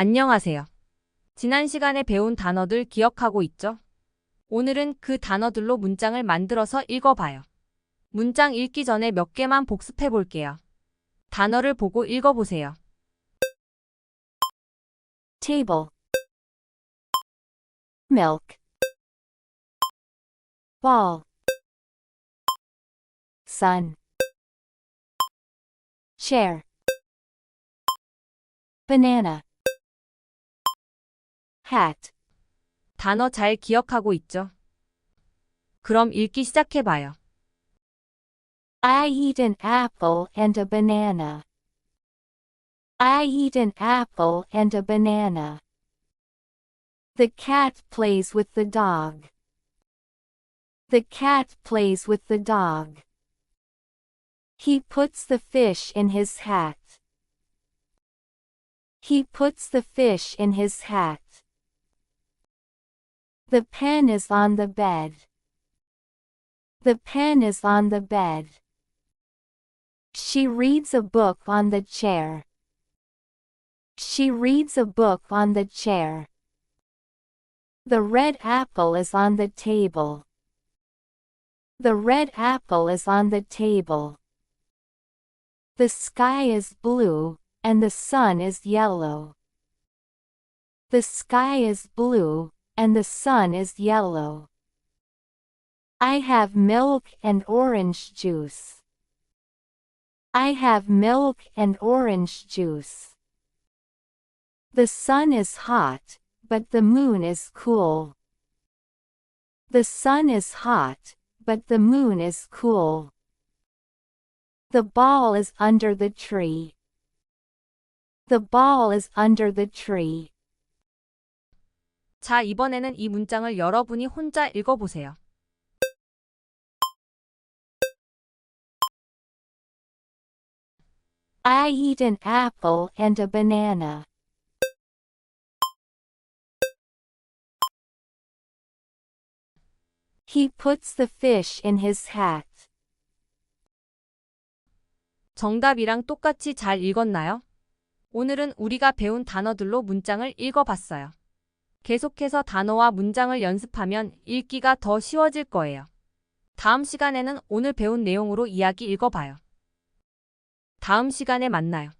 안녕하세요. 지난 시간에 배운 단어들 기억하고 있죠? 오늘은 그 단어들로 문장을 만들어서 읽어봐요. 문장 읽기 전에 몇 개만 복습해 볼게요. 단어를 보고 읽어보세요. table milk ball sun chair banana hat 단어 잘 기억하고 있죠? 그럼 읽기 시작해봐요. I eat an apple and a banana. I eat an apple and a banana. The cat plays with the dog. The cat plays with the dog. He puts the fish in his hat. He puts the fish in his hat. The pen is on the bed. The pen is on the bed. She reads a book on the chair. She reads a book on the chair. The red apple is on the table. The red apple is on the table. The sky is blue, and the sun is yellow. The sky is blue, and the sun is yellow. I have milk and orange juice. I have milk and orange juice. The sun is hot, but the moon is cool. The sun is hot, but the moon is cool. The ball is under the tree. The ball is under the tree. 자, 이번에는 이 문장을 여러분이 혼자 읽어보세요. I eat an apple and a banana. He puts the fish in his hat. 정답이랑 똑같이 잘 읽었나요? 오늘은 우리가 배운 단어들로 문장을 읽어봤어요. 계속해서 단어와 문장을 연습하면 읽기가 더 쉬워질 거예요. 다음 시간에는 오늘 배운 내용으로 이야기 읽어봐요. 다음 시간에 만나요.